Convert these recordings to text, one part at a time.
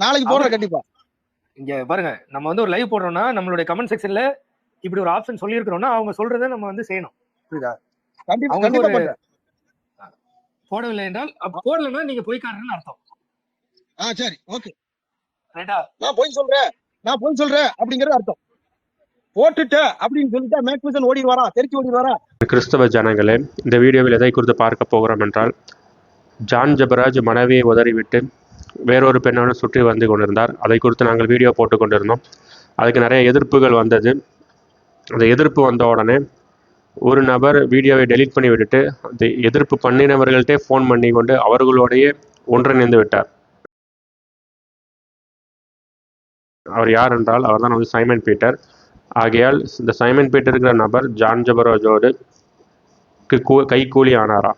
நாளைக்கு போடுறேன் கண்டிப்பா. இங்க பாருங்க நம்ம வந்து ஒரு லைவ் போடுறோம்னா நம்மளுடைய கமெண்ட் செக்ஷன்ல இப்படி ஒரு ஆப்ஷன் சொல்லியிருக்கிறோம்னா அவங்க சொல்றதை நம்ம வந்து செய்யணும். புரியுதா? பண்றேன். போடவில்லை என்றால் போடலைன்னா நீங்க பொய்க்காரன்னு அர்த்தம். ஆ சரி ஓகே ரைட்டா நான் பொய் சொல்றேன் நான் பொய் சொல்றேன் அப்படிங்கறது அர்த்தம். போட்டுட்ட அப்படின்னு சொல்லிட்டா மேக்மிசன் ஓடி வரா தெரிச்சு ஓடி வரா கிறிஸ்தவ ஜனங்களே இந்த வீடியோவில் எதை குறித்து பார்க்க போகிறோம் என்றால் ஜான் ஜபராஜ் மனைவியை உதறிவிட்டு வேறொரு பெண்ணோடு சுற்றி வந்து கொண்டிருந்தார். அதை குறித்து நாங்கள் வீடியோ போட்டு கொண்டிருந்தோம். அதுக்கு நிறைய எதிர்ப்புகள் வந்தது. அந்த எதிர்ப்பு வந்த உடனே ஒரு நபர் வீடியோவை டெலீட் பண்ணி விட்டுட்டு அந்த எதிர்ப்பு பண்ணினவர்கள்ட்டே ஃபோன் பண்ணி கொண்டு அவர்களோடையே ஒன்றிணைந்து விட்டார். அவர் யார் என்றால் அவர் தான் வந்து சைமன் பீட்டர். ஆகையால் இந்த சைமன் பீட்டர் இருக்கிற நபர் ஜான் ஜபரோஜோடு க்கு கூ கை கூலி ஆனாரா?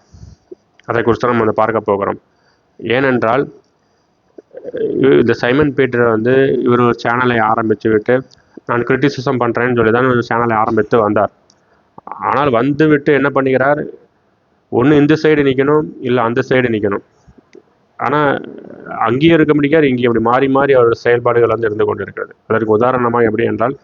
அதை குறித்து நம்ம வந்து பார்க்க போகிறோம். ஏனென்றால் இந்த சைமன் பீட்டர் வந்து இவர் ஒரு சேனலை ஆரம்பித்து விட்டு நான் கிரிட்டிசிசம் பண்ணுறேன்னு சொல்லி தான் ஒரு சேனலை ஆரம்பித்து வந்தார். ஆனால் வந்து விட்டு என்ன பண்ணுகிறார்? ஒன்று இந்த சைடு நிற்கணும் இல்லை அந்த சைடு நிற்கணும் ஆனால் அங்கேயும் இருக்க முடியாது இங்கே இப்படி மாறி மாறி அவரோட செயல்பாடுகள் வந்து இருந்து கொண்டு இருக்கிறது அதற்கு உதாரணமாக எப்படி என்றால்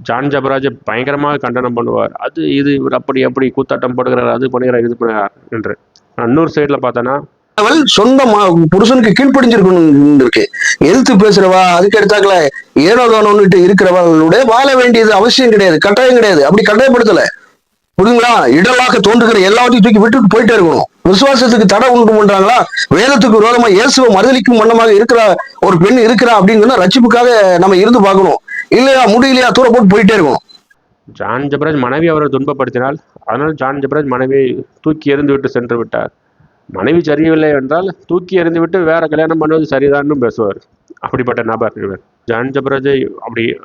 ஜான் ஜபராஜை பயங்கரமாக கண்டனம் பண்ணுவார். அது இது இவர் அப்படி அப்படி கூத்தாட்டம் போடுகிறார் அது பண்ணுகிறார் இது பண்ணுகிறார் என்று. இன்னொரு சைடில் பார்த்தோன்னா அவள் சொந்த மா- புருஷனுக்கு கீழ்ப்படிஞ்சிருக்கணும் இருக்கு. எதிர்த்து பேசுறவா அதுக்கு எடுத்தாக்கல ஏனோ தானோன்னுட்டு இருக்கிறவர்களுடைய வாழ வேண்டியது அவசியம் கிடையாது கட்டாயம் கிடையாது. அப்படி கட்டாயப்படுத்தல. புரியுங்களா இடலாக தோன்றுகிற எல்லாத்தையும் தூக்கி விட்டுட்டு போயிட்டே இருக்கணும். விசுவாசத்துக்கு தடை உண்டு பண்றாங்களா? வேதத்துக்கு விரோதமா இயேசுவை மறுதளிக்கும் வண்ணமாக இருக்கிற ஒரு பெண் இருக்கிறா அப்படிங்கன்னா ரட்சிப்புக்காக நம்ம இருந்து பார்க்கணும். இல்லையா? முடியலையா? தூர போட்டு போயிட்டே இருக்கணும். ஜான் ஜபராஜ் மனைவி அவரை துன்பப்படுத்தினால் அதனால் ஜான் ஜபராஜ் மனைவியை தூக்கி எறிந்து விட்டு சென்று விட்டார். மனைவி சரியவில்லை என்றால் தூக்கி எறிந்துவிட்டு வேற கல்யாணம் பண்ணுவது சரிதான்னு பேசுவார். அப்படிப்பட்ட நபர் இவர். ஜான் ஜபராஜை அப்படி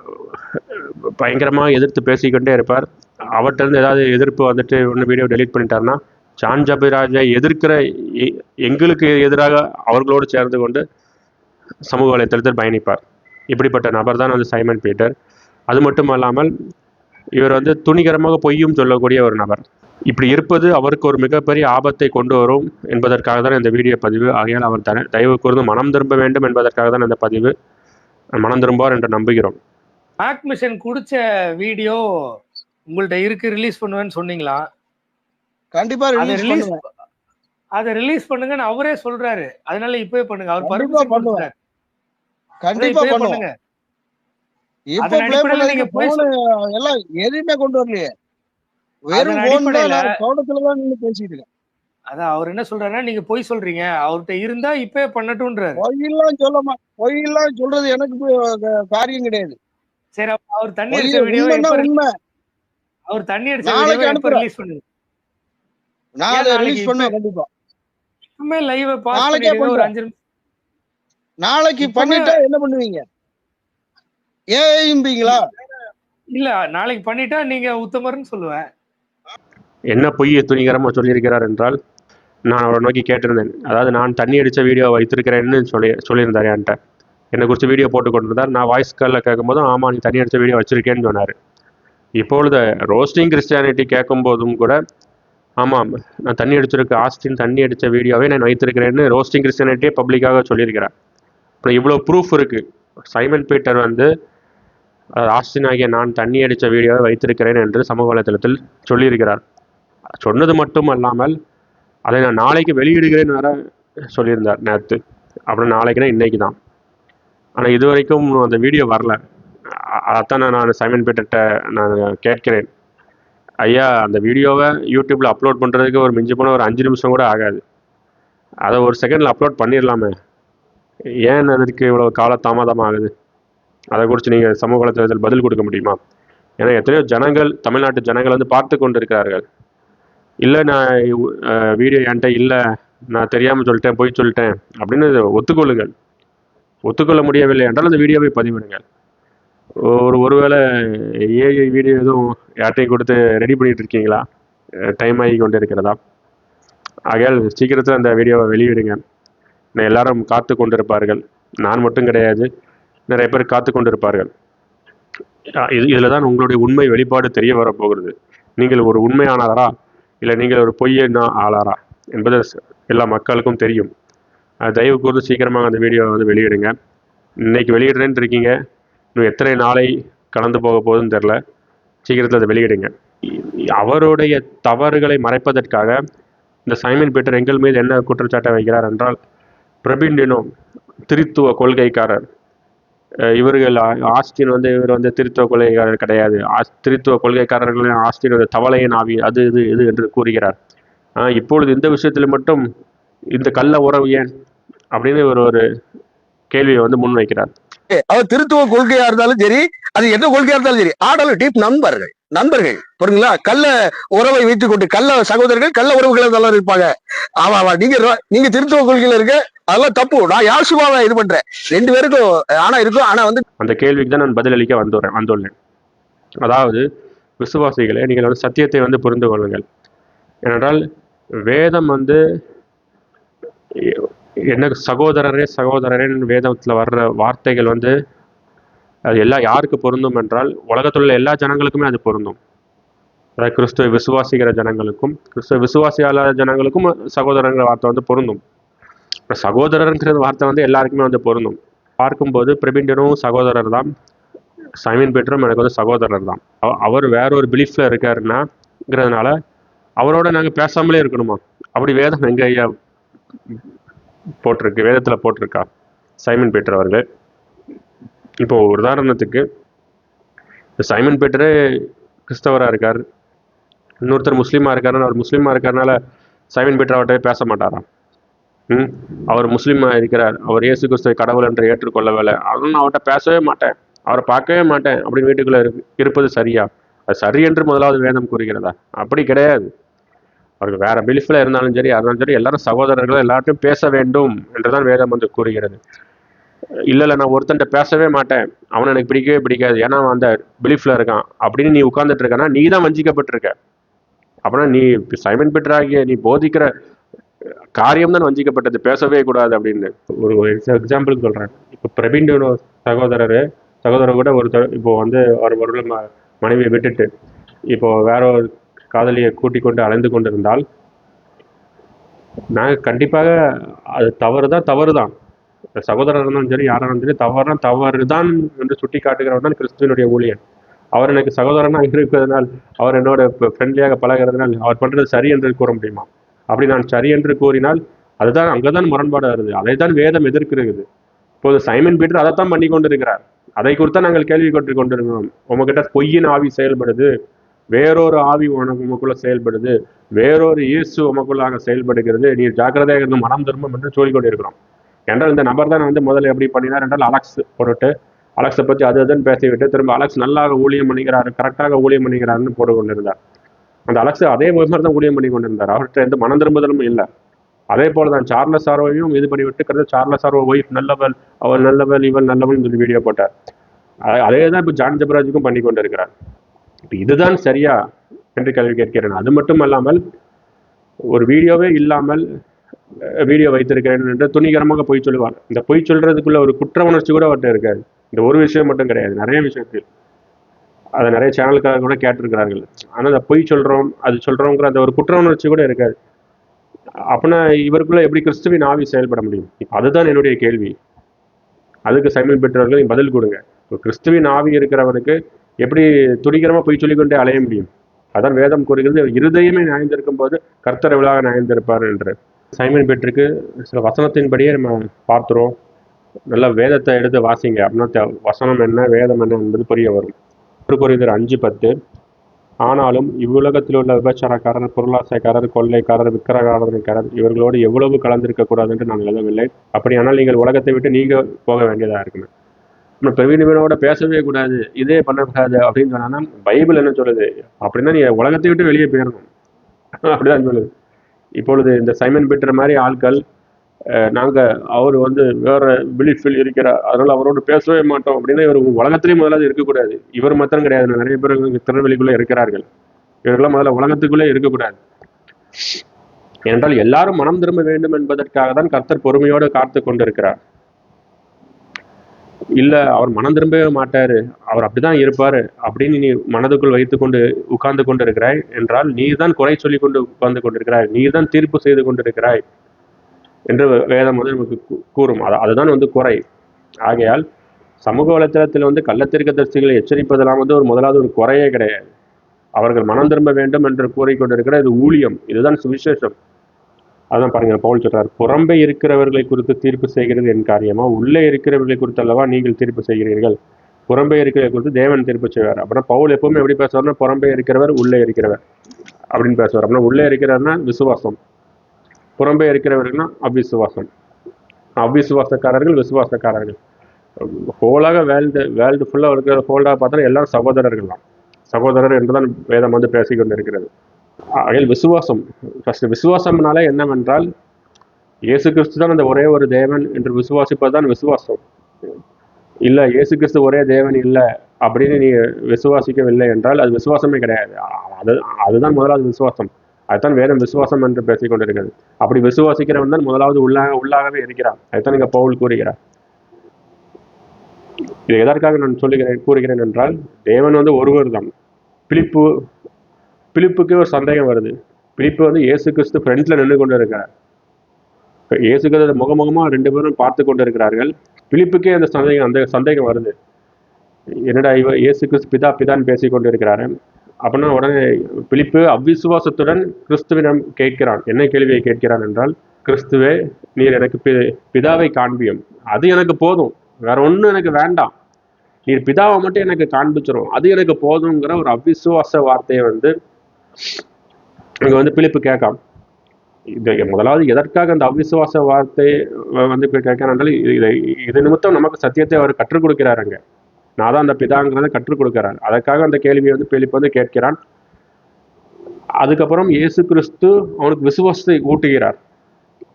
பயங்கரமாக எதிர்த்து பேசிக்கொண்டே இருப்பார். அவர்கிட்ட இருந்து ஏதாவது எதிர்ப்பு வந்துட்டு ஒன்று வீடியோ டெலீட் பண்ணிட்டாருன்னா ஜான் ஜபராஜை எதிர்க்கிற எ- எங்களுக்கு எதிராக அவர்களோடு சேர்ந்து கொண்டு சமூக வலைத்தளத்தில் பயணிப்பார். இப்படிப்பட்ட நபர் தான் வந்து சைமன் பீட்டர். அது மட்டும் அல்லாமல் இவர் வந்து துணிகரமாக பொய்யும் சொல்லக்கூடிய ஒரு நபர். இப்படி இருப்பது அவருக்கு ஒரு மிகப்பெரிய ஆபத்தை கொண்டு வரும் என்பதற்காக தான் இந்த வீடியோ பதிவு. ஆகையால் அவர் தன தயவு கூர்ந்து மனம் திரும்ப வேண்டும் என்பதற்காக தான் இந்த பதிவு மனம் திரும்புவார் என்று நம்புகிறோம். மேக் மிஷன் குடிச்ச வீடியோ உங்கள்ட்ட இருக்கு ரிலீஸ் பண்ணுவேன்னு சொன்னீங்களா? கண்டிப்பா ரிலீஸ் அதை ரிலீஸ் பண்ணுங்கன்னு அவரே சொல்றாரு. அதனால இப்பவே பண்ணுங்க. அவர் பண்ணுவேன். கொடுத்துட்டாரு கண்டிப்பா பண்ணுங்க. இப்ப ப்ளே எல்லாம் எதுவுமே கொண்டு வரலையே. வெறும் போன் தான் அடிப்படையில நான் கவனத்துல தான் நின்று பேசிட்டு இருக்கேன். அதான் அவர் என்ன சொல்றாருன்னா நீங்க பொய் சொல்றீங்க. அவர்கிட்ட இருந்தா இப்பவே பண்ணட்டும்ன்றாரு. பொய்யெல்லாம் சொல்ல மா பொய்யெல்லாம் சொல்றது எனக்கு காரியம் கிடையாது. சரி அவர் தண்ணி அடிச்ச வீடியோ உண்மை. அவர் தண்ணி அடிச்ச வீடியோ எப்ப. ரிலீஸ் பண்ணுங்க. நான் ஏன் அதை ரிலீஸ் பண்ணுவேன் கண்டிப்பா. இப்பவுமே லைவ் பாஸ் பண்ணிடுங்க ஒரு பண்றேன். அஞ்சு நிமிஷம். நாளைக்கு பண்ணிட்டா என்ன பண்ணுவீங்க? ஏம்பீங்களா இல்ல நாளைக்கு பண்ணிட்டா நீங்க உத்தமர்னு சொல்லுவேன். என்ன பொய் துணிகரமாக சொல்லியிருக்கிறார் என்றால் நான் அவரை நோக்கி கேட்டிருந்தேன். அதாவது நான் தண்ணி அடித்த வீடியோ வைத்திருக்கிறேன்னு சொல்லி சொல்லியிருந்தார் என்கிட்ட. என்னை குறித்து வீடியோ போட்டு கொண்டிருந்தார். நான் வாய்ஸ் காலில் கேட்கும்போதும் ஆமாம் நீ தண்ணி அடித்த வீடியோ வச்சிருக்கேன்னு சொன்னார். இப்பொழுது ரோஸ்டிங் கிறிஸ்டியானிட்டி கேட்கும்போதும் கூட ஆமாம் நான் தண்ணி அடிச்சிருக்க ஆஸ்டின் தண்ணி அடித்த வீடியோவை நான் வைத்திருக்கிறேன்னு ரோஸ்டிங் கிறிஸ்டியானிட்டியே பப்ளிக்காக சொல்லியிருக்கிறேன் அப்புறம் இவ்வளோ ப்ரூஃப் இருக்குது சைமன் பீட்டர் வந்து அஹ், ஆஸ்டின் நான் தண்ணி அடித்த வீடியோவை வைத்திருக்கிறேன் என்று சமூக வலைதளத்தில் சொல்லியிருக்கிறார். சொன்னது மட்டும் அல்லாமல் அதை நான் நாளைக்கு வெளியிடுகிறேன்னு வேற சொல்லியிருந்தார் நேற்று அப்புறம் நாளைக்குனா இன்னைக்கு தான் ஆனால் இது வரைக்கும் அந்த வீடியோ வரல. அ- அதைத்தான் நான் நான் சைமன் பீட்டர்கிட்ட நான் கேட்கிறேன். ஐயா அந்த வீடியோவை யூடியூப்பில் அப்லோட் பண்ணுறதுக்கு ஒரு மிஞ்சி போன ஒரு அஞ்சு நிமிஷம் கூட ஆகாது. அதை ஒரு செகண்டில் அப்லோட் பண்ணிடலாமே. ஏன் அதற்கு இவ்வளோ கால தாமதம் ஆகுது? அதை குறித்து நீங்கள் சமூக வலைத்தளத்தில் பதில் கொடுக்க முடியுமா? ஏன்னா எத்தனையோ ஜனங்கள் தமிழ்நாட்டு ஜனங்கள் வந்து பார்த்து கொண்டு இருக்கிறார்கள் இல்லை நான் வீடியோ என்கிட்ட இல்லை நான் தெரியாமல் சொல்லிட்டேன் போய் சொல்லிட்டேன் அப்படின்னு ஒத்துக்கொள்ளுங்கள். ஒத்துக்கொள்ள முடியவில்லை என்றால் அந்த வீடியோவை பதிவிடுங்கள். ஒரு ஒருவேளை ஏஐ வீடியோ எதுவும் யார்ட்டையும் கொடுத்து ரெடி பண்ணிட்டு இருக்கீங்களா? டைம் ஆகி கொண்டு இருக்கிறதா ஆகையால் சீக்கிரத்தில் அந்த வீடியோவை வெளியிடுங்க நான் எல்லாரும் காத்து கொண்டிருப்பார்கள். நான் மட்டும் கிடையாது. நிறைய பேர் காத்து கொண்டிருப்பார்கள். இது இதில் தான் உங்களுடைய உண்மை வெளிப்பாடு தெரிய வரப்போகிறது. நீங்கள் ஒரு உண்மையானாரா இல்லை நீங்கள் ஒரு பொய்யா ஆளாரா? என்பது எல்லா மக்களுக்கும் தெரியும். தயவு கூர்ந்து சீக்கிரமாக அந்த வீடியோவை வந்து வெளியிடுங்க. இன்னைக்கு வெளியிடுறேன்னு இருக்கீங்க. இன்னும் எத்தனை நாளை கலந்து போக போகுதுன்னு தெரில சீக்கிரத்தில் அதை வெளியிடுங்க. அவருடைய தவறுகளை மறைப்பதற்காக இந்த சைமன் பீட்டர் எங்கள் மீது என்ன குற்றச்சாட்டை வைக்கிறார் என்றால் பிரபிண்டினோ திருத்துவ கொள்கைக்காரர். இவர்கள் ஆஸ்டின் வந்து இவர் வந்து திருத்துவ கொள்கைக்காரர் கிடையாது. ஆஸ் திருத்துவ கொள்கைக்காரர்களின் ஆஸ்டின் தவளையின் ஆவி அது இது இது என்று கூறுகிறார். இப்பொழுது இந்த விஷயத்தில் மட்டும் இந்த கள்ள உறவு ஏன்? அப்படின்னு இவர் ஒரு கேள்வியை வந்து முன்வைக்கிறார். அவர் திருத்துவ கொள்கையா இருந்தாலும் சரி அது எந்த கொள்கையா இருந்தாலும் சரி ஆடலும் டீப் நண்பர்கள் நண்பர்கள் புரியுங்களா கள்ள உறவை வைத்துக் கொண்டு கள்ள சகோதரர்கள் கள்ள உறவுகளை நல்லா இருப்பாங்க. ஆமா ஆமா நீங்க நீங்க திருத்துவ கொள்கையில இருக்க அதெல்லாம் தப்பு. நான் யார் சுபாவை இது பண்றேன். ரெண்டு பேருக்கும் ஆனா இருக்கும் ஆனா வந்து அந்த கேள்விக்கு தான் நான் பதிலளிக்க வந்துடுறேன் வந்துள்ளேன். அதாவது விசுவாசிகளே நீங்கள் வந்து சத்தியத்தை வந்து புரிந்து கொள்ளுங்கள். ஏனென்றால் வேதம் வந்து என்ன சகோதரரே சகோதரரேன்னு வேதத்தில் வர்ற வார்த்தைகள் வந்து அது எல்லா யாருக்கு பொருந்தும் என்றால் உலகத்தில் உள்ள எல்லா ஜனங்களுக்குமே அது பொருந்தும். அதாவது கிறிஸ்துவ விசுவாசிக்கிற ஜனங்களுக்கும் கிறிஸ்துவ விசுவாசி ஜனங்களுக்கும் சகோதரங்கிற வார்த்தை வந்து பொருந்தும். இப்ப சகோதரருங்கிற வார்த்தை வந்து எல்லாருக்குமே வந்து பொருந்தும். பார்க்கும்போது பிரபிண்டனும் சகோதரர் தான் சைமன் பீட்டரும் எனக்கு வந்து சகோதரர் தான். அவர் வேற ஒரு பிலீஃப்ல இருக்காருன்னாங்கிறதுனால அவரோட நாங்கள் பேசாமலே இருக்கணுமா? அப்படி வேதம் எங்க போட்டிருக்கு வேதத்தில் போட்டிருக்கா? சைமன் பீட்டர் அவர்கள். இப்போ உதாரணத்துக்கு சைமன் பீட்டரே கிறிஸ்தவராக இருக்கார். இன்னொருத்தர் முஸ்லீமாக இருக்காருன்னு அவர் முஸ்லீமாக இருக்கறனால சைமன் பீட்டர் அவர்கிட்ட பேச மாட்டாராம். ம்? அவர் முஸ்லீமாக இருக்கிறார். அவர் இயேசு கிறிஸ்துவை கடவுள் என்று ஏற்றுக்கொள்ளவில்லை. அதனால் நான் அவர்கிட்ட பேசவே மாட்டேன். அவரை பார்க்கவே மாட்டேன். அப்படின்னு வீட்டுக்குள்ளே இருப்பது சரியா? அது சரி என்று முதலாவது வேதம் கூறுகிறதா? அப்படி கிடையாது. அவருக்கு வேற பிலிஃபில் இருந்தாலும் சரி அதனாலும் சரி எல்லாரும் சகோதரர்கள் எல்லார்ட்டையும் பேச வேண்டும் என்றுதான் வேதம் வந்து கூறுகிறது. இல்லை இல்லை நான் ஒருத்தன்ட்ட பேசவே மாட்டேன். அவனை எனக்கு பிடிக்கவே பிடிக்காது. ஏன்னா அவன் அந்த பிலீஃப்ல இருக்கான். அப்படின்னு நீ உட்கார்ந்துட்டு இருக்கனா நீ தான் வஞ்சிக்கப்பட்டிருக்க. அப்படின்னா நீ சைமன் பெற்றாகிய நீ போதிக்கிற காரியம் தான் வஞ்சிக்கப்பட்டது. பேசவே கூடாது அப்படின்னு. ஒரு எக்ஸாம்பிளுக்கு சொல்கிறேன் இப்போ பிரவீன் சகோதரர் சகோதரர் கூட ஒருத்தர் இப்போ வந்து அவர் ஒரு ம- மனைவியை விட்டுட்டு இப்போ வேற ஒரு காதலியை கூட்டிக் கொண்டு அலைந்து கொண்டிருந்தால் நாங்கள் கண்டிப்பாக அது தவறு தான் தவறு தான் சகோதரர் இருந்தாலும் சரி யாராக இருந்தாலும் சரி தவறுனா தவறு தான் என்று சுட்டி காட்டுகிறவர் தான் கிறிஸ்துவனுடைய ஊழியன். அவர் எனக்கு சகோதரனாக இருக்கிறதுனால் அவர் என்னோட ஃப்ரெண்ட்லியாக பழகிறதுனால் அவர் பண்றது சரி என்று கூற முடியுமா? அப்படி நான் சரி என்று கூறினால் அதுதான் அங்கதான் முரண்பாடு வருது அதை தான் வேதம் எதிர்க்கிறது. இப்போது சைமன் பீட்டர் அதைத்தான் பண்ணி கொண்டிருக்கிறார். அதை குறித்து நாங்கள் கேள்வி கொண்டு கொண்டிருக்கிறோம். உங்ககிட்ட பொய்யின் ஆவி செயல்படுது. வேறொரு ஆவி உனக்கு உமக்குள்ள செயல்படுது வேறொரு இயேசு உமக்குள்ளாக செயல்படுகிறது. நீ ஜாக்கிரதையாக இருந்து மனம் திரும்பும் என்று சொல்லிக் கொண்டிருக்கிறோம் என்றால் இந்த நபர் தான் வந்து முதல்ல எப்படி பண்ணினார் என்றால் அலெக்ஸ் போட்டுட்டு அலெக்ஸை பற்றி அது அதுன்னு பேசிவிட்டு திரும்ப அலெக்ஸ் நல்லாக ஊழியம் பண்ணிக்கிறாரு கரெக்டாக ஊழியம் பண்ணிக்கிறாருன்னு போட்டு கொண்டிருந்தார் அந்த அலெக்ஸ் அதே மாதிரி தான் ஊழியம் பண்ணி கொண்டிருந்தார். அவர்கிட்ட எந்த மனம் திரும்புதலும் இல்லை. அதே போல தான் சார்லஸ் சார்வையும் இது பண்ணி விட்டு கருத்து சார்லஸ் சார்வோ ஒய்ஃப் நல்லவள் அவள் நல்லவள் இவள் நல்லவள் சொல்லி வீடியோ போட்டார். அதே தான் இப்போ ஜான் ஜபராஜுக்கும் பண்ணி கொண்டிருக்கிறார். இப்போ இதுதான் சரியா என்று கேள்வி கேட்கிறேன். அது மட்டும் அல்லாமல் ஒரு வீடியோவே இல்லாமல் வீடியோ வைத்திருக்கிறேன் என்று துணிகரமாக பொய் சொல்லுவார். இந்த பொய் சொல்றதுக்குள்ள ஒரு குற்ற உணர்ச்சி கூட அவர்கிட்ட இருக்காது. இந்த ஒரு விஷயம் மட்டும் கிடையாது. நிறைய விஷயத்தில். அதை நிறைய சேனலுக்காக கூட கேட்டிருக்கிறார்கள். ஆனால் அந்த பொய் சொல்கிறோம் அது சொல்கிறோங்கிற அந்த ஒரு குற்ற உணர்ச்சி கூட இருக்காது. அப்படின்னா இவருக்குள்ள எப்படி கிறிஸ்துவின் ஆவி செயல்பட முடியும்? இப்போ அதுதான் என்னுடைய கேள்வி. அதுக்கு சைமன் பெற்றவர்கள் பதில் கொடுங்க. இப்போ கிறிஸ்துவின் ஆவி இருக்கிறவனுக்கு எப்படி துணிகரமாக போய் சொல்லிக்கொண்டே அலைய முடியும். அதான் வேதம் கூறுகிறது இருதயமே நியாய்ந்திருக்கும் போது கர்த்தர் விழாக நியாய்ந்திருப்பார் என்று. சைமன் பெற்றுக்கு சில வசனத்தின்படியே நம்ம பார்த்துருவோம். நல்லா வேதத்தை எடுத்து வாசிங்க. அப்படின்னா வசனம் என்ன வேதம் என்ன என்பது புரிய வரும். ஒரு குறிதர் அஞ்சு பத்து. ஆனாலும் இவ்வுலகத்தில் உள்ள விபச்சாரக்காரர் பொருளாசைக்காரர் கொள்ளைக்காரர் விக்கிரகாரதனைக்காரர் இவர்களோடு எவ்வளவு கலந்திருக்க கூடாது என்று நான் எழுதவில்லை. அப்படியானால் நீங்கள் உலகத்தை விட்டு நீங்க போக வேண்டியதாக இருக்குமே. பிரவீனவனோட பேசவே கூடாது இதே பண்ணக்கூடாது அப்படின்னு சொன்னா பைபிள் என்ன சொல்லுது? அப்படின்னா நீ உலகத்தை விட்டு வெளியே போயிடணும். அப்படிதான் சொல்லுது. இப்பொழுது இந்த சைமன் பெற்ற மாதிரி ஆட்கள் நாங்கள் நாங்க அவர் வந்து வேற பிலிஃபில் இருக்கிறார். அதனால அவரோடு பேசவே மாட்டோம் அப்படின்னா இவர் உலகத்திலேயே முதலாவது இருக்கக்கூடாது. இவர் மாத்திரம் கிடையாது. நிறைய பேர் இங்க இருக்கிறார்கள். இவர்கள்லாம் முதல்ல உலகத்துக்குள்ளே இருக்கக்கூடாது. ஏனென்றால் எல்லாரும் மனம் திரும்ப வேண்டும் என்பதற்காக தான் கர்த்தர் பொறுமையோடு காத்து கொண்டிருக்கிறார். இல்ல அவர் மனம் திரும்பவே மாட்டாரு. அவர் அப்படிதான் இருப்பார். அப்படின்னு நீ மனதுக்குள் வைத்துக்கொண்டு உட்கார்ந்து கொண்டிருக்கிறாய் என்றால் நீ தான் குறை சொல்லி கொண்டு உட்கார்ந்து கொண்டிருக்கிறாய். நீ தான் தீர்ப்பு செய்து கொண்டிருக்கிறாய் என்று வேதம் வந்து நமக்கு கூறும். அது அதுதான் வந்து குறை. ஆகையால் சமூக வலைத்தளத்தில் வந்து கள்ளத்திற்கதர்சிகளை எச்சரிப்பதெல்லாம் வந்து ஒரு முதலாவது ஒரு குறையே கிடையாது. அவர்கள் மனம் திரும்ப வேண்டும் என்று கூறிக்கொண்டிருக்கிற இது ஊழியம். இதுதான் சுவிசேஷம். அதான் பாருங்க பவுல் சொல்றார் புறம்பே இருக்கிறவர்களை குறித்து தீர்ப்பு செய்கிறது என் காரியமா? உள்ளே இருக்கிறவர்களை குறித்து அல்லவா நீங்கள் தீர்ப்பு செய்கிறீர்கள்? புறம்பே இருக்கிறவர்கள் குறித்து தேவன் தீர்ப்பு செய்வார். அப்புறம் பவுல் எப்பவுமே எப்படி பேசுவார்னா புறம்பே இருக்கிறவர் உள்ளே இருக்கிறவர் அப்படின்னு பேசுவார். அப்படின்னா உள்ளே இருக்கிறார்னா விசுவாசம். புறம்பே இருக்கிறவர்கள்னா அவிசுவாசம். அவிசுவாசக்காரர்கள் விசுவாசக்காரர்கள். ஹோலாக வேல்டு வேல்டு ஃபுல்லாக இருக்கிற ஹோல்டாக பார்த்தா எல்லாரும் சகோதரர்கள் தான் சகோதரர் என்றுதான் வேதம் வந்து பேசிக்கொண்டு இருக்கிறது ஆகையால் விசுவாசம். ஃபர்ஸ்ட் விசுவாசம்னால என்னவென்றால் இயேசு கிறிஸ்து தான் அந்த ஒரே ஒரு தேவன் என்று விசுவாசிப்பது தான் விசுவாசம். இல்லை இயேசு கிறிஸ்து ஒரே தேவன் இல்லை அப்படின்னு நீ விசுவாசிக்கவில்லை என்றால் அது விசுவாசமே கிடையாது. அது அதுதான் முதலாவது விசுவாசம். அதுதான் வேதம் விசுவாசம் என்று பேசிக் கொண்டிருக்கிறது. அப்படி விசுவாசிக்கிறவன் தான் முதலாவது உள்ளாக உள்ளாகவே இருக்கிறான். அதுதான் இங்கே பவுல் கூறுகிறார். இது எதற்காக நான் சொல்லுகிறேன் கூறுகிறேன் என்றால் தேவன் வந்து ஒருவர் தான் பிலிப்பு பிலிப்புக்கு ஒரு சந்தேகம் வருது. பிலிப்பு வந்து இயேசு கிறிஸ்து ஃப்ரெண்ட்ல நின்று கொண்டு இருக்கிறார் இப்ப இயேசு கிறிஸ்து முகமுகமா ரெண்டு பேரும் பார்த்து கொண்டு இருக்கிறார்கள் பிலிப்புக்கே அந்த சந்தேகம் அந்த சந்தேகம் வருது. என்னடா இவ இயேசு கிறிஸ்து பிதா பிதான்னு பேசி கொண்டு இருக்கிறாரு அப்படின்னா உடனே பிலிப்பு அவ்விசுவாசத்துடன் கிறிஸ்துவிடம் கேட்கிறான். என்ன கேள்வியை கேட்கிறான் என்றால் கிறிஸ்துவே நீர் எனக்கு பி- பிதாவை காண்பியும். அது எனக்கு போதும். வேற ஒன்றும் எனக்கு வேண்டாம். நீர் பிதாவை மட்டும் எனக்கு காண்பிச்சிரும். அது எனக்கு போதுங்கிற ஒரு அவிசுவாச வார்த்தையை வந்து இங்க வந்து பிலிப்பு கேட்காம். இது முதலாவது எதற்காக அந்த அவிசுவாச வார்த்தை வந்து இப்போ கேட்கிறான் இதை இது நிமித்தம் நமக்கு சத்தியத்தை அவர் கற்றுக் கொடுக்கிறாருங்க நான் தான் அந்த பிதாங்கிறத கற்றுக் கொடுக்கிறார். அதற்காக அந்த கேள்வியை வந்து பிலிப்பு வந்து கேட்கிறான். அதுக்கப்புறம் இயேசு கிறிஸ்து அவனுக்கு விசுவாசத்தை ஊட்டுகிறார்.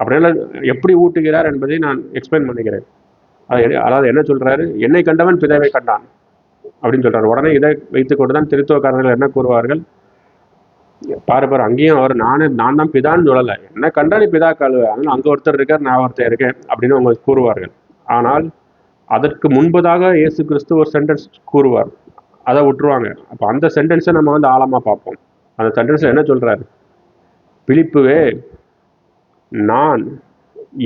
அப்படின்னா எப்படி ஊட்டுகிறார் என்பதை நான் எக்ஸ்பிளைன் பண்ணிக்கிறேன் அது அதாவது என்ன சொல்றாரு? என்னை கண்டவன் பிதாவை கண்டான். அப்படின்னு சொல்றாரு. உடனே இதை வைத்துக்கொண்டு தான் திருத்துவக்காரர்கள் என்ன கூறுவார்கள்? பாரு பாரு அங்கேயும் அவர் நானே நான் தான் பிதான்னு சொல்லலை. என்ன கண்டா நீ பிதா கழுவ அதனால அங்க ஒருத்தர் இருக்கார் நான் ஒருத்தர் இருக்கேன் அப்படின்னு அவங்க கூறுவார்கள். ஆனால் அதற்கு முன்பதாக இயேசு கிறிஸ்து ஒரு சென்டென்ஸ் கூறுவார். அதை விட்டுருவாங்க. அப்போ அந்த சென்டென்ஸை நம்ம வந்து ஆழமா பார்ப்போம். அந்த சென்டென்ஸில் என்ன சொல்றாரு? பிலிப்புவே நான்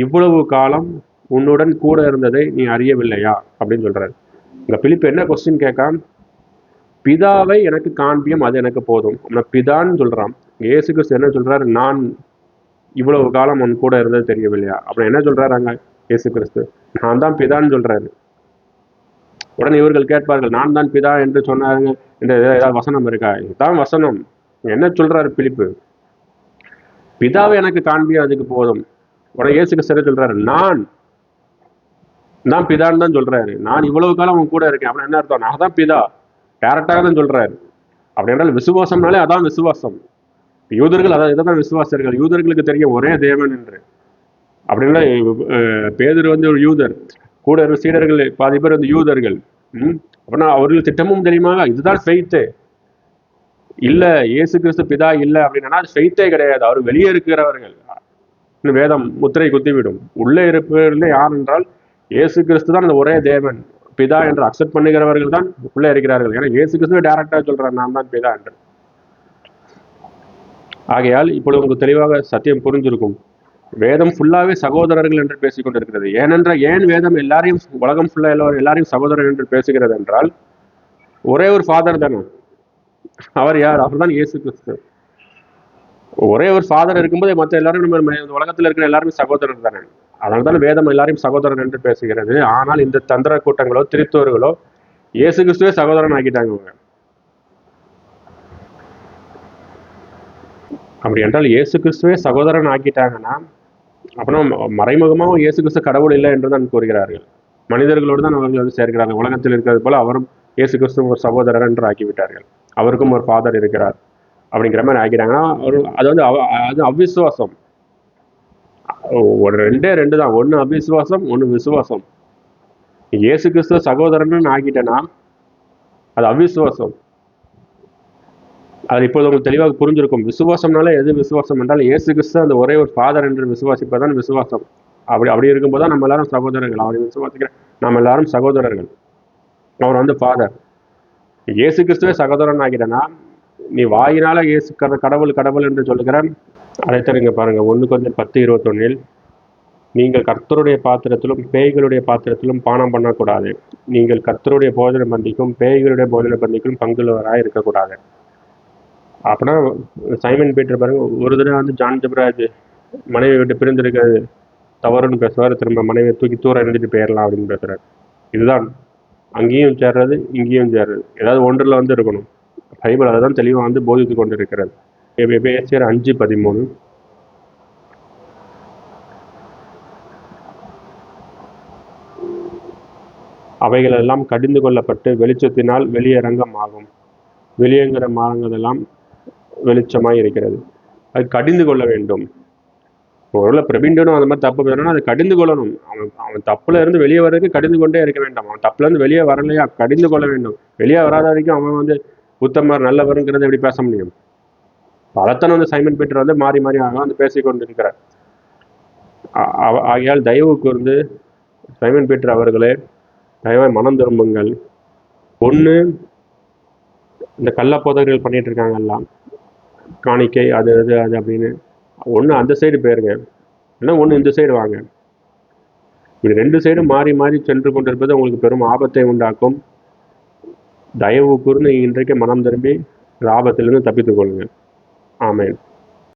இவ்வளவு காலம் உன்னுடன் கூட இருந்ததை நீ அறியவில்லையா? அப்படின்னு சொல்றாரு. இந்த பிலிப்பு என்ன கொஸ்டின் கேட்காம பிதாவை எனக்கு காண்பியும் அது எனக்கு போதும். நான் பிதான்னு சொல்றான். இயேசு கிறிஸ்து என்ன சொல்றாரு? நான் இவ்வளவு காலம் உன் கூட இருந்தது தெரியவில்லையா? அப்புறம் என்ன சொல்றாரு அங்க இயேசு கிறிஸ்து? நான் தான் பிதான்னு சொல்றாரு. உடனே இவர்கள் கேட்பார்கள் நான் தான் பிதா என்று சொன்னாருங்க. இந்த ஏதாவது வசனம் இருக்கா? இதுதான் வசனம். என்ன சொல்றாரு பிலிப்பு? பிதாவை எனக்கு காண்பியும் அதுக்கு போதும். உடனே இயேசு கிறிஸ்து சொல்கிறாரு சொல்றாரு? நான் நான் பிதான்னு தான் சொல்றாரு. நான் இவ்வளவு காலம் உன் கூட இருக்கேன். அப்படின்னு என்ன அர்த்தம்? நான் தான் பிதா. டேரக்டாக தான் சொல்றாரு. அப்படி என்றால் விசுவாசம்னாலே அதான் விசுவாசம். யூதர்கள் அதான் இதான் விசுவாசர்கள் யூதர்களுக்கு தெரியும் ஒரே தேவன் என்று. அப்படின்னா பேதர் வந்து ஒரு யூதர். கூட இருந்த சீடர்கள் பாதி பேர் வந்து யூதர்கள். அப்படின்னா அவர்கள் திட்டமும் தெரியுமா? இதுதான் ஃபெய்த்து இல்ல இயேசு கிறிஸ்து பிதா இல்லை அப்படின்னா அது ஃபெய்த்தே கிடையாது. அவர் வெளியே இருக்கிறவர்கள். வேதம் முத்திரை குத்திவிடும். உள்ளே இருப்பவர்கள் யார் என்றால் இயேசு கிறிஸ்து தான் அந்த ஒரே தேவன். பிதா என்று அக்செப்ட் பண்ணுகிறவர்கள் தான் உள்ளே இருக்கிறார்கள். ஏன்னா இயேசு கிறிஸ்துவே டேரக்டாக சொல்கிறார் நான் தான் பிதா என்று. ஆகையால் இப்பொழுது உங்களுக்கு தெளிவாக சத்தியம் புரிஞ்சிருக்கும். வேதம் ஃபுல்லாவே சகோதரர்கள் என்று பேசிக்கொண்டிருக்கிறது. ஏனென்றால் ஏன் வேதம் எல்லாரையும் உலகம் ஃபுல்லா எல்லாரும் எல்லாரையும் சகோதரர் என்று பேசுகிறது என்றால் ஒரே ஒரு ஃபாதர் தானே. அவர் யார்? அவர் தான் இயேசு கிறிஸ்து. ஒரே ஒரு ஃபாதர் இருக்கும்போது மற்ற எல்லாரும் நம்ம உலகத்தில் இருக்கிற எல்லாருமே சகோதரர் தானே. அதனால்தான் வேதம் எல்லாரையும் சகோதரன் என்று பேசுகிறது. ஆனால் இந்த தந்திர கூட்டங்களோ திருத்தோர்களோ இயேசு கிறிஸ்துவே சகோதரன் ஆக்கிட்டாங்க அவங்க அப்படி என்றால் இயேசு கிறிஸ்துவே சகோதரன் ஆக்கிட்டாங்கன்னா அப்புறம் மறைமுகமாகவும் இயேசு கிறிஸ்து கடவுள் இல்லை என்று தான் கூறுகிறார்கள். மனிதர்களோடு தான் அவர்கள் வந்து சேர்க்கிறார்கள் உலகத்தில் இருக்கிறது போல அவரும் இயேசு கிறிஸ்து ஒரு சகோதரர் என்று ஆக்கிவிட்டார்கள். அவருக்கும் ஒரு ஃபாதர் இருக்கிறார். அப்படிங்கிற மாதிரி ஆக்கிட்டாங்கன்னா அது வந்து அவ- அது அவிசுவாசம். ஒரு ரெண்டே ரெண்டு தான். ஒன்று அவிசுவாசம் ஒன்று விசுவாசம். இயேசு கிறிஸ்துவ சகோதரன் ஆக்கிட்டேன்னா அது அவிசுவாசம். அது இப்போது உங்களுக்கு தெளிவாக புரிஞ்சிருக்கும். விசுவாசம்னால எது விசுவாசம் என்றால் இயேசு கிறிஸ்து அந்த ஒரே ஒரு ஃபாதர் என்று விசுவாசிப்பதான் விசுவாசம். அப்படி அப்படி இருக்கும்போது தான் நம்ம எல்லாரும் சகோதரர்கள். அவரை விசுவாசிக்கிற நம்ம எல்லாரும் சகோதரர்கள். அவர் வந்து ஃபாதர் இயேசு கிறிஸ்துவே சகோதரன் ஆகிட்டனா நீ வாயினால இயேசு கட- கடவுள் கடவுள் என்று சொல்லுகிறான். அழைத்தருங்க பாருங்க. ஒன்று கொஞ்சம் பத்து இருபத்தொன்னில் நீங்கள் கர்த்தருடைய பாத்திரத்திலும் பேய்களுடைய பாத்திரத்திலும் பானம் பண்ணக்கூடாது. நீங்கள் கர்த்தருடைய போஜன பந்திக்கும் பேய்களுடைய போஜன பந்திக்கும் பங்குள்ளவராக இருக்கக்கூடாது. அப்படின்னா சைமன் பீட்டர் பாருங்க ஒரு தடவை வந்து ஜான் ஜபராஜ் மனைவி விட்டு பிரிந்திருக்கிறது. தவறுன்னு பேசுவார் திரும்ப மனைவியை தூக்கி தூரம் எறிஞ்சிட்டு போயிடலாம் அப்படின்னு பேசுகிறார் இதுதான். அங்கேயும் சேர்றது இங்கேயும் சேர்றது. ஏதாவது ஒன்றில் வந்து இருக்கணும். பைபிள் அதை தான் தெளிவாக வந்து போதித்து கொண்டு இருக்கிறது எபேசியர் அஞ்சு பதிமூணு. அவைகளெல்லாம் கடிந்து கொள்ளப்பட்டு வெளிச்சத்தினால் வெளியரங்கம் ஆகும் வெளியங்கிற மாறங்கதெல்லாம் வெளிச்சமாக இருக்கிறது. அது கடிந்து கொள்ள வேண்டும். ஒருவேளை பிரபீண்டனும் அந்த மாதிரி தப்பு பண்ணா அதை கடிந்து கொள்ளணும். அவன் அவன் தப்புல இருந்து வெளியே வர்றதுக்கு கடிந்து கொண்டே இருக்க வேண்டாம். அவன் தப்புல இருந்து வெளியே வரலையா? கடிந்து கொள்ள வேண்டும். வெளியே வராத வரைக்கும் அவன் வந்து உத்தமர் நல்லவருங்கிறத எப்படி பேச முடியும்? அதைத்தான் வந்து சைமன் பீட்டர் வந்து மாறி மாறி அவன் வந்து பேசிக்கொண்டு இருக்கிறார் ஆகையால் தயவு கூர்ந்து சைமன் பீட்டர் அவர்களே தயவாய் மனம் திரும்புங்கள். ஒன்று இந்த கள்ளப்போதகர்கள் பண்ணிட்டு இருக்காங்கல்லாம் காணிக்கை அது அது அது அப்படின்னு. ஒன்று அந்த சைடு போயிருங்க. இல்லைன்னா ஒன்று இந்த சைடு வாங்க. இப்படி ரெண்டு சைடும் மாறி மாறி சென்று கொண்டிருப்பது உங்களுக்கு பெரும் ஆபத்தை உண்டாக்கும். தயவு கூர்ந்து இன்றைக்கு மனம் திரும்பி இந்த ஆபத்திலிருந்து தப்பித்துக் கொள்ளுங்கள். Amen.